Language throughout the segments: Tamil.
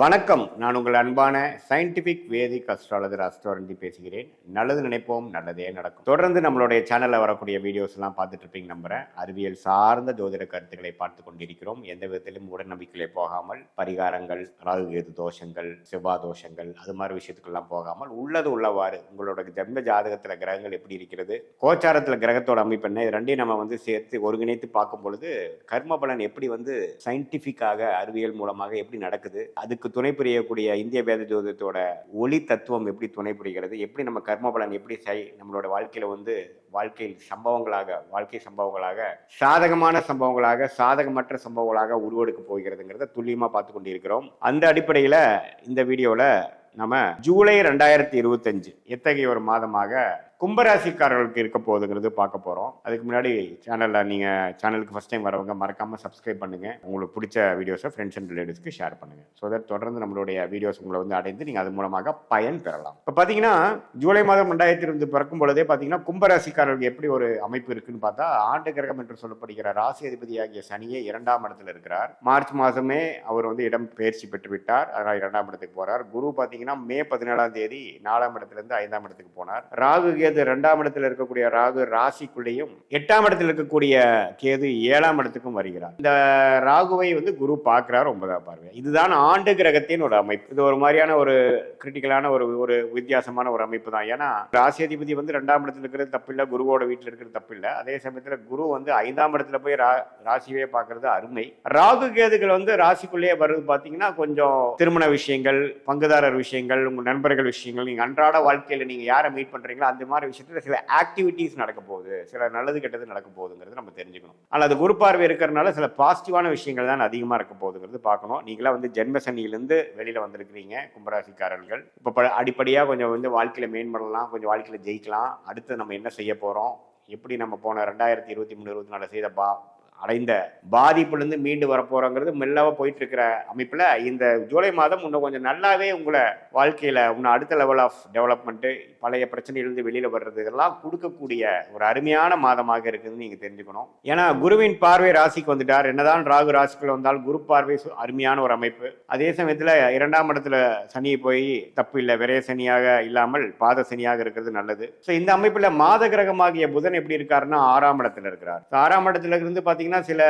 வணக்கம். நான் உங்கள் அன்பான சயின்டிபிக் வேதிக் அஸ்ட்ராலஜர் அஸ்ட்ராலஜி பேசுகிறேன். நல்லது நினைப்போம் நல்லதே நடக்கும். தொடர்ந்து நம்மளுடைய சேனலில் வரக்கூடிய வீடியோஸ் எல்லாம் பார்த்துட்டு இருப்பீங்க நம்புறேன். அறிவியல் சார்ந்த ஜோதிட கருத்துக்களை பார்த்து கொண்டிருக்கிறோம். எந்த விதத்திலும் உடநம்பிக்கையிலே போகாமல் பரிகாரங்கள் ராகு கேது தோஷங்கள் செவ்வாய் தோஷங்கள் அது மாதிரி விஷயத்துக்கெல்லாம் போகாமல் உள்ளது உள்ளவாறு உங்களோட ஜென்ம ஜாதகத்தில் கிரகங்கள் எப்படி இருக்கிறது கோச்சாரத்தில் கிரகத்தோட அமைப்பு என்ன இது ரெண்டையும் நம்ம வந்து சேர்த்து ஒருங்கிணைத்து பார்க்கும் பொழுது கர்ம பலன் எப்படி வந்து சயின்டிஃபிக்காக அறிவியல் மூலமாக எப்படி நடக்குது அதுக்கு துணை புரியக்கூடிய இந்திய வேத ஜோதிடத்தோட ஒளி தத்துவம் எப்படி துணை புரிகிறது? எப்படி நம்ம கர்ம பலன் எப்படி செய் நம்மளோட வாழ்க்கையில் வந்து வாழ்க்கையில் சம்பவங்களாக வாழ்க்கை சம்பவங்களாக சாதகமான சம்பவங்களாக சாதகமற்ற சம்பவங்களாக உருவெடுக்க போகிறதுங்கிறத துல்லியமாக பார்த்து கொண்டிருக்கிறோம். அந்த அடிப்படையில் இந்த வீடியோவில் நம்ம ஜூலை ரெண்டாயிரத்தி இருபத்தஞ்சு எத்தகைய ஒரு மாதமாக கும்பராசிக்காரர்களுக்கு இருக்க போகுதுங்கிறது பார்க்க போகிறோம் அதுக்கு முன்னாடி சேனலில் நீங்கள் சேனலுக்கு ஃபஸ்ட் டைம் வரவங்க மறக்காமல் சப்ஸ்கிரைப் பண்ணுங்கள் உங்களுக்கு பிடிச்ச வீடியோஸை ஃப்ரெண்ட்ஸ் அண்ட் ரிலேட்டிவ்ஸ்க்கு ஷேர் பண்ணுங்கள் ஸோ தட் தொடர்ந்து நம்மளுடைய வீடியோஸ் உங்களை வந்து அடைந்து நீங்கள் அது மூலமாக பயன் பெறலாம். இப்போ பார்த்தீங்கன்னா ஜூலை மாதம் ரெண்டாயிரத்தி இருந்து பிறக்கும் பொழுதே பார்த்தீங்கன்னா கும்பராசிக்காரர்களுக்கு எப்படி ஒரு அமைப்பு இருக்குன்னு பார்த்தா ஆண்டு கிரகம் என்று சொல்லப்படுகிற ராசி அதிபதியாகிய சனியே இரண்டாம் இடத்துல இருக்கிறார். மார்ச் மாதமே அவர் வந்து இடம் பயிற்சி பெற்று விட்டார். அதனால் இரண்டாம் இடத்துக்கு போறார். குரு பார்த்தீங்கன்னா மே பதினேழாம் தேதி நாலாம் இடத்துலேருந்து ஐந்தாம் இடத்துக்கு போனார். ராகு கேது ரெண்டாம் இடத்துல இருக்கக்கூடிய ராகு ராசிக்குள்ளேயும் எட்டாம் இடத்துல இருக்கக்கூடிய கேது ஏழாம் இடத்துக்கும் வருகிறார். இந்த ராகுவை வந்து குரு பார்க்கிறார் ஒன்பதாம் பார்வை. இதுதான் ஆண்டு கிரகத்தின் ஒரு அமைப்பு. இது ஒரு மாதிரியான ஒரு கிரிட்டிக்கலான ஒரு ஒரு வித்தியாசமான ஒரு அமைப்பு தான். ஏன்னா ராசியாதிபதி வந்து ரெண்டாம் இடத்துல இருக்கிறது தப்பில்லை குருவோட வீட்டில் இருக்கிறது தப்பில்லை. அதே சமயத்தில் குரு வந்து ஐந்தாம் இடத்துல போய் ரா ராசியே பார்க்கறது அருமை. ராகு கேதுகள் வந்து ராசிக்குள்ளேயே வருது பார்த்தீங்கன்னா கொஞ்சம் திருமண விஷயங்கள் பங்குதாரர் விஷயங்கள் உங்கள் நண்பர்கள் விஷயங்கள் நீங்கள் அன்றாட வாழ்க்கையில் நீங்கள் யாரை மீட் பண்ணுறீங்களோ அந்த மாதிரி விஷயத்துல சில ஆக்டிவிட்டீஸ் நடக்க போகுது. சில நல்லது கெட்டது நடக்க போகுதுங்கிறது நம்ம தெரிஞ்சுக்கணும். ஆனால் அது குரு பார்வை இருக்கிறனால சில பாசிட்டிவான விஷயங்கள் தான் அதிகமாக இருக்க போகுதுங்கிறது பார்க்கணும். நீங்களாம் வந்து ஜென்மசனியிலேருந்து வெளியில் வந்திருக்கிறீங்க கும்பராசிக்காரர்கள். இப்போ ப அடிப்படையாக கொஞ்சம் வந்து வாழ்க்கையில் மேம்படலாம் கொஞ்சம் வாழ்க்கையில் ஜெயிக்கலாம். அடுத்து நம்ம என்ன செய்ய போகிறோம் எப்படி நம்ம போன ரெண்டாயிரத்தி இருபத்தி மூணு இருபத்தி நாலு செய்த பா அடைந்த பாதிப்புலேருந்து மீண்டு வரப்போகிறோங்கிறது மெல்லவா போயிட்டு இருக்கிற அமைப்பில் இந்த ஜூலை மாதம் இன்னும் கொஞ்சம் நல்லாவே உங்களை வாழ்க்கையில் இன்னும் அடுத்த லெவல் ஆஃப் டெவலப்மெண்ட்டு பழைய பிரச்சனையிலிருந்து வெளியில் வர்றது இதெல்லாம் கொடுக்கக்கூடிய ஒரு அருமையான மாதமாக இருக்குதுன்னு நீங்கள் தெரிஞ்சுக்கணும். ஏன்னா குருவின் பார்வை ராசிக்கு வந்துட்டார். என்னதான் ராகு ராசிக்குள்ள வந்தால் குரு பார்வை அருமையான ஒரு அமைப்பு. அதே சமயத்தில் இரண்டாம் இடத்துல சனி போய் தப்பு இல்லை. விரைய சனியாக இல்லாமல் பாத சனியாக இருக்கிறது நல்லது. ஸோ இந்த அமைப்பில் மாத கிரகமாகிய புதன் எப்படி இருக்காருன்னா ஆறாம் இடத்துல இருக்கிறார். ஆறாம் இடத்துல இருந்து பார்த்தீங்கன்னா சில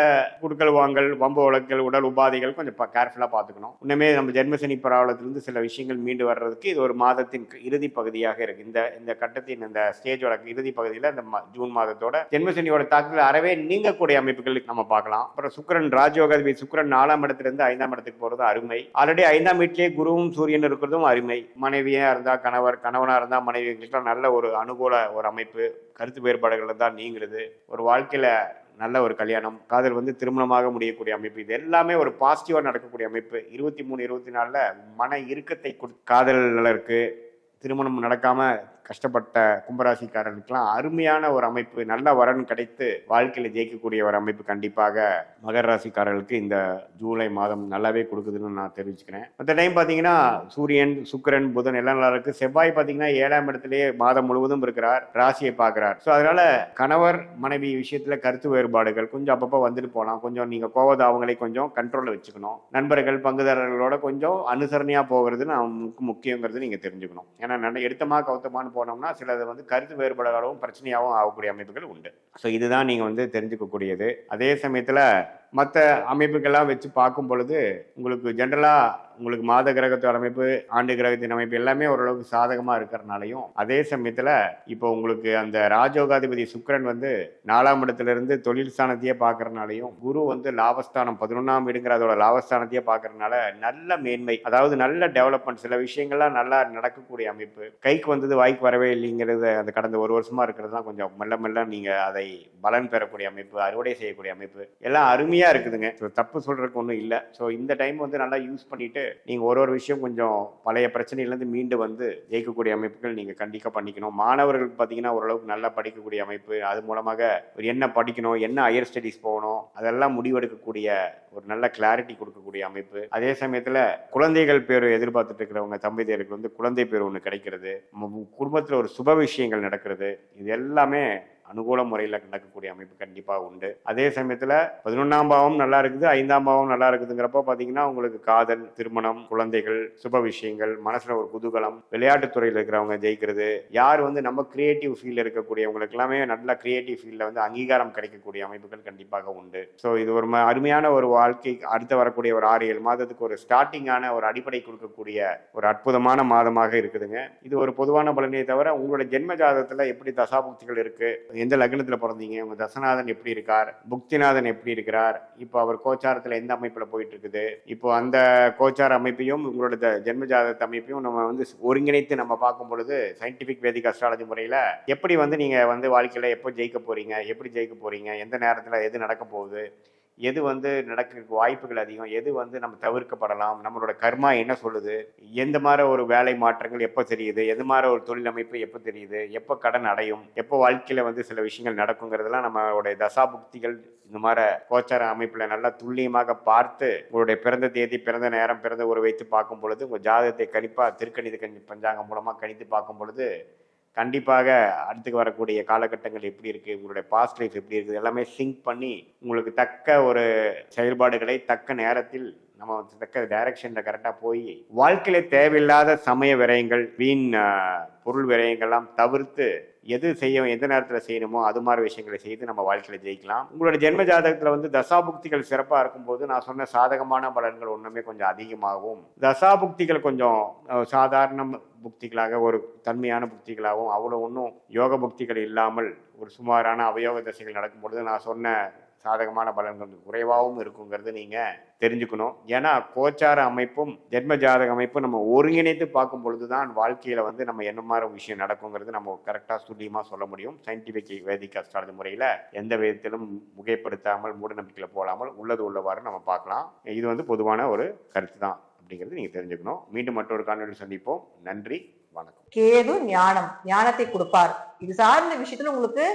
குடுக்கல் வாங்கல் வம்பு வழக்குகள் உடல் உபாதைகள் கொஞ்சம் கேர்ஃபுல்லாக பார்த்துக்கணும் இன்னுமே நம்ம ஜென்மசனி பிராபலத்திலிருந்து சில விஷயங்கள் மீண்டு வர்றதுக்கு இது ஒரு மாதத்தின் இறுதி பகுதியாக இருக்கு. இந்த இந்த கட்டத்தின் இந்த ஸ்டேஜோட இறுதி பகுதியில் இந்த ஜூன் மாதத்தோட ஜென்மசனியோட தாக்கத்தில் அறவே நீங்கக்கூடிய அமைப்புகள் நம்ம பார்க்கலாம். அப்புறம் சுக்கிரன் ராஜயோகாதிபதி சுக்கிரன் நாலாம் இடத்துலேருந்து ஐந்தாம் இடத்துக்கு போகிறது அருமை. ஆல்ரெடி ஐந்தாம் வீட்டிலேயே குருவும் சூரியன் இருக்கிறதும் அருமை. மனைவியாக இருந்தால் கணவர் கணவனாக இருந்தால் மனைவிகளுக்கெல்லாம் நல்ல ஒரு அனுகூல ஒரு அமைப்பு. கருத்து வேறுபாடுகள் இருந்தால் நீங்கிறது. ஒரு வாழ்க்கையில நல்ல ஒரு கல்யாணம் காதல் வந்து திருமணமாக முடியக்கூடிய அமைப்பு இது எல்லாமே ஒரு பாசிட்டிவாக நடக்கக்கூடிய அமைப்பு. இருபத்தி மூணு இருபத்தி நாலில் மன இறுக்கத்தை கொடு காதலருக்கு திருமணம் நடக்காமல் கஷ்டப்பட்ட கும்பராசிக்காரர்களுக்கெல்லாம் அருமையான ஒரு அமைப்பு நல்ல வரன் கிடைத்து வாழ்க்கையில் ஜெயிக்கக்கூடிய ஒரு அமைப்பு கண்டிப்பாக மகர ராசிக்காரர்களுக்கு இந்த ஜூலை மாதம் நல்லாவே கொடுக்குதுன்னு நான் தெரிவிச்சுக்கிறேன். மற்ற டைம் பார்த்தீங்கன்னா சூரியன் சுக்கிரன் புதன் எல்லாம் நல்லா இருக்கு. செவ்வாய் பார்த்தீங்கன்னா ஏழாம் இடத்துலயே மாதம் முழுவதும் இருக்கிறார் ராசியை பார்க்கிறார். ஸோ அதனால கணவர் மனைவி விஷயத்தில் கருத்து வேறுபாடுகள் கொஞ்சம் அப்பப்போ வந்துட்டு போகலாம் கொஞ்சம் நீங்கள் கோவதாவங்களை கொஞ்சம் கண்ட்ரோலில் வச்சுக்கணும். நண்பர்கள் பங்குதாரர்களோட கொஞ்சம் அனுசரணையாக போகிறது நமக்கு முக்கியங்கிறது நீங்கள் தெரிஞ்சுக்கணும். ஏன்னா நல்ல எடுத்தமா போனோம்னா சிலது வந்து கருத்து வேறுபாடுகளும் பிரச்சனையாகவும் ஆகக்கூடிய அமைப்புகள் உண்டு. ஸோ இதுதான் நீங்கள் வந்து தெரிஞ்சுக்கக்கூடியது. அதே சமயத்தில் மற்ற அமைப்புகள்லாம் வச்சு பார்க்கும் பொழுது உங்களுக்கு ஜென்ரலாக உங்களுக்கு மாத கிரகத்தோட அமைப்பு ஆண்டு கிரகத்தின் அமைப்பு எல்லாமே ஓரளவுக்கு சாதகமாக இருக்கிறனாலையும் அதே சமயத்தில் இப்போ உங்களுக்கு அந்த ராஜோகாதிபதி சுக்கரன் வந்து நாலாம் இடத்துலேருந்து தொழில் ஸ்தானத்தையே பார்க்குறனாலையும் குரு வந்து லாபஸ்தானம் பதினொன்றாம் வீடுங்கிற அதோட லாபஸ்தானத்தையே பார்க்குறனால நல்ல மேன்மை அதாவது நல்ல டெவலப்மெண்ட் சில விஷயங்கள்லாம் நல்லா நடக்கக்கூடிய அமைப்பு கைக்கு வந்தது வாய்க்கு வரவே இல்லைங்கிறது அந்த கடந்த ஒரு வருஷமாக இருக்கிறது தான் கொஞ்சம் மெல்ல மெல்ல நீங்கள் அதை பலன் பெறக்கூடிய அமைப்பு அறுவடை செய்யக்கூடிய அமைப்பு எல்லாம் அருமையாக இருக்குதுங்க. ஸோ தப்பு சொல்கிறதுக்கு ஒன்றும் இல்லை. ஸோ இந்த டைம் வந்து நல்லா யூஸ் பண்ணிட்டு நீங்கள் ஒரு ஒரு விஷயம் கொஞ்சம் பழைய பிரச்சனையிலேருந்து மீண்டு வந்து ஜெயிக்கக்கூடிய அமைப்புகள் நீங்கள் கண்டிப்பாக பண்ணிக்கணும். மாணவர்களுக்கு பார்த்தீங்கன்னா ஓரளவுக்கு நல்லா படிக்கக்கூடிய அமைப்பு. அது மூலமாக ஒரு என்ன படிக்கணும் என்ன ஹையர் ஸ்டடீஸ் போகணும் அதெல்லாம் முடிவெடுக்கக்கூடிய ஒரு நல்ல கிளாரிட்டி கொடுக்கக்கூடிய அமைப்பு. அதே சமயத்தில் குழந்தைகள் பேர் எதிர்பார்த்துட்டு இருக்கிறவங்க தம்பதியருக்கு வந்து குழந்தை பேர் ஒன்று கிடைக்கிறது. குடும்பத்தில் ஒரு சுப விஷயங்கள் நடக்கிறது. இது எல்லாமே அனுகூல முறையில் நடக்கக்கூடிய அமைப்பு கண்டிப்பாக உண்டு. அதே சமயத்தில் பதினொன்றாம் பாவம் நல்லா இருக்குது ஐந்தாம் பாவம் நல்லா இருக்குதுங்கிறப்போ பார்த்தீங்கன்னா உங்களுக்கு காதல் திருமணம் குழந்தைகள் சுப விஷயங்கள் மனசில் ஒரு குதூகலம் விளையாட்டுத் துறையில் இருக்கிறவங்க ஜெயிக்கிறது யார் வந்து நம்ம கிரியேட்டிவ் ஃபீல்டில் இருக்கக்கூடியவங்களுக்கு எல்லாமே நல்ல கிரியேட்டிவ் ஃபீல்டில் வந்து அங்கீகாரம் கிடைக்கக்கூடிய அமைப்புகள் கண்டிப்பாக உண்டு. ஸோ இது ஒரு அருமையான ஒரு வாழ்க்கை அடுத்து வரக்கூடிய ஒரு ஆறு ஏழு மாதத்துக்கு ஒரு ஸ்டார்டிங்கான ஒரு அடிப்படை கொடுக்கக்கூடிய ஒரு அற்புதமான மாதமாக இருக்குதுங்க. இது ஒரு பொதுவான பலனே தவிர உங்களோட ஜென்ம ஜாதகத்தில் எப்படி தசாபுக்திகள் இருக்குது எந்த லக்னத்தில் பிறந்தீங்க? உங்கள் தசநாதன் எப்படி இருக்கார்? புக்திநாதன் எப்படி இருக்கிறார்? இப்போ அவர் கோச்சாரத்தில் எந்த அமைப்பில் போயிட்டு இருக்குது இப்போ அந்த கோச்சார அமைப்பையும் உங்களோட த- ஜென்ம அமைப்பையும் நம்ம வந்து ஒருங்கிணைத்து நம்ம பார்க்கும் பொழுது சயின்டிஃபிக் வேதிக் அஸ்ட்ராலஜி முறையில் எப்படி வந்து நீங்கள் வந்து வாழ்க்கையில் எப்போ ஜெயிக்க போகிறீங்க எப்படி ஜெயிக்க போகிறீங்க எந்த நேரத்தில் எது நடக்க போகுது? எது வந்து நடக்கிறதுக்கு வாய்ப்புகள் அதிகம்? எது வந்து நம்ம தவிர்க்கப்படலாம்? நம்மளோட கர்மா என்ன சொல்லுது? எந்த மாதிரி ஒரு வேலை மாற்றங்கள் எப்போ தெரியுது? எது மாதிரி ஒரு தொழில் அமைப்பு எப்போ தெரியுது? எப்போ கடன் அடையும்? எப்போ வாழ்க்கையில் வந்து சில விஷயங்கள் நடக்குங்கிறதெல்லாம் நம்மளுடைய தசாபுக்திகள் இந்த மாதிரி கோச்சார அமைப்பில் நல்லா துல்லியமாக பார்த்து உங்களுடைய பிறந்த தேதி பிறந்த நேரம் பிறந்த ஒரு வைத்து பார்க்கும் பொழுது உங்கள் ஜாதகத்தை கணிப்பாக திருக்கணித கணி பஞ்சாங்கம் மூலமாக கணித்து பார்க்கும் பொழுது கண்டிப்பாக அடுத்து வரக்கூடிய காலகட்டங்கள் எப்படி இருக்குது உங்களுடைய பாஸ்ட் லைஃப் எப்படி இருக்குது எல்லாமே சிங்க் பண்ணி உங்களுக்கு தக்க ஒரு செயல்பாடுகளை தக்க நேரத்தில் நம்ம வந்து தக்க டைரக்ஷனில் கரெக்டாக போய் வாழ்க்கையில தேவையில்லாத சமய விரயங்கள் வீண் பொருள் விரயங்கள்லாம் தவிர்த்து எது செய்ய எந்த நேரத்தில் செய்யணுமோ அது மாதிரி விஷயங்களை செய்து நம்ம வாழ்க்கையில் ஜெயிக்கலாம். உங்களோட ஜென்ம ஜாதகத்தில் வந்து தசாபுக்திகள் சிறப்பாக இருக்கும்போது நான் சொன்ன சாதகமான பலன்கள் ஒன்றுமே கொஞ்சம் அதிகமாகவும் தசாபுக்திகள் கொஞ்சம் சாதாரண புக்திகளாக ஒரு தன்மையான புக்திகளாகவும் அவ்வளோ ஒன்றும் யோக புக்திகள் இல்லாமல் ஒரு சுமாரான அவயோக தசைகள் நடக்கும் பொழுது நான் சொன்ன சாதகமான பலன்கள் குறைவாகவும் இருக்குங்கிறது நீங்கள் தெரிஞ்சுக்கணும். ஏன்னா கோச்சார அமைப்பும் ஜென்ம ஜாதக அமைப்பும் நம்ம ஒருங்கிணைத்து பார்க்கும் பொழுது தான் வாழ்க்கையில் வந்து நம்ம என்ன மாதிரி விஷயம் நடக்குங்கிறது நம்ம கரெக்டாக துல்லியமாக சொல்ல முடியும். சயின்டிஃபிக் வேதிக் அஸ்ட்ராலஜி முறையில் எந்த விதத்திலும் முகைப்படுத்தாமல் மூடநம்பிக்கையில் போடாமல் உள்ளது உள்ளவாறு நம்ம பார்க்கலாம். இது வந்து பொதுவான ஒரு கருத்து தான் அப்படிங்கிறது நீங்கள் தெரிஞ்சுக்கணும். மீண்டும் மற்றொரு காணொலி சந்திப்போம். நன்றி வணக்கம். கேது ஞானம் ஞானத்தை கொடுப்பார். இது சார்ந்த விஷயத்துல உங்களுக்கு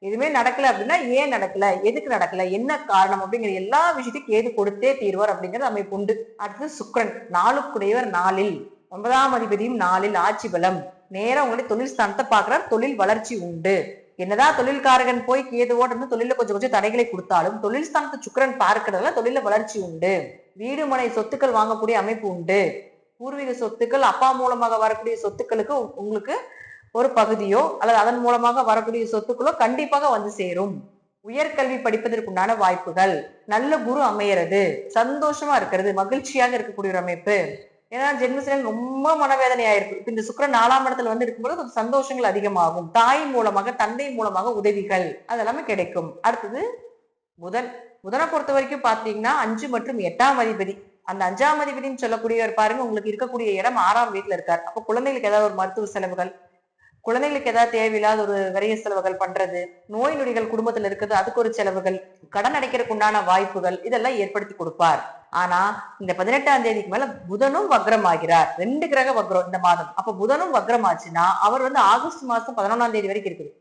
எதுவுமே நடக்கல அப்படின்னா ஏன் நடக்கல? எதுக்கு நடக்கல? என்ன காரணம்? அப்படிங்கிற எல்லா விஷயத்தையும் ஏது கொடுத்தே தீர்வார் அப்படிங்கிறது அமைப்பு உண்டு. அடுத்தது சுக்கரன். நாளுக்குடையவர் நாளில். ஒன்பதாம் அதிபதியும் நாளில் ஆட்சி பலம். நேரம் உங்களுடைய தொழில் ஸ்தானத்தை பார்க்கிறார். தொழில் வளர்ச்சி உண்டு. என்னதான் தொழில்காரகன் போய் கேது இருந்து தொழில கொஞ்சம் கொஞ்சம் தடைகளை கொடுத்தாலும் தொழில் ஸ்தானத்தை சுக்கிரன் பார்க்கறதுல தொழில வளர்ச்சி உண்டு. வீடு மனை சொத்துக்கள் வாங்கக்கூடிய அமைப்பு உண்டு. பூர்வீக சொத்துக்கள் அப்பா மூலமாக வரக்கூடிய சொத்துக்களுக்கு உங்களுக்கு ஒரு பகுதியோ அல்லது அதன் மூலமாக வரக்கூடிய சொத்துக்களோ கண்டிப்பாக வந்து சேரும். உயர்கல்வி படிப்பதற்குண்டான வாய்ப்புகள். நல்ல குரு அமையிறது. சந்தோஷமா இருக்கிறது. மகிழ்ச்சியாக இருக்கக்கூடிய ஒரு அமைப்பு. ஏன்னா ஜென்மசிலன் ரொம்ப மனவேதனையா இருக்கு இப்ப இந்த சுக்கரன் நாலாம் இடத்துல வந்து இருக்கும்போது கொஞ்சம் சந்தோஷங்கள் அதிகமாகும். தாய் மூலமாக தந்தை மூலமாக உதவிகள் அதெல்லாமே கிடைக்கும். அடுத்தது புதன். புதனை பொறுத்த வரைக்கும் பாத்தீங்கன்னா அஞ்சு மற்றும் எட்டாம் அதிபதி. அந்த அஞ்சாம் அதிபதினு சொல்லக்கூடியவர் பாருங்க உங்களுக்கு இருக்கக்கூடிய இடம் ஆறாம் வீட்டுல இருக்கார். அப்ப குழந்தைகளுக்கு ஏதாவது ஒரு மருத்துவ செலவுகள் குழந்தைகளுக்கு ஏதாவது தேவையில்லாத ஒரு விரைய செலவுகள் பண்றது நோய் நொடிகள் குடும்பத்துல இருக்குது அதுக்கு ஒரு செலவுகள் கடன் அடைக்கிறதுக்கு உண்டான வாய்ப்புகள் இதெல்லாம் ஏற்படுத்தி கொடுப்பார். ஆனா இந்த பதினெட்டாம் தேதிக்கு மேல புதனும் வக்ரம் ஆகிறார். ரெண்டு கிரக வக்ரம் இந்த மாதம். அப்ப புதனும் வக்ரம் ஆச்சுன்னா அவர் வந்து ஆகஸ்ட் மாசம் பதினொன்னாம் தேதி வரைக்கும் இருக்குது.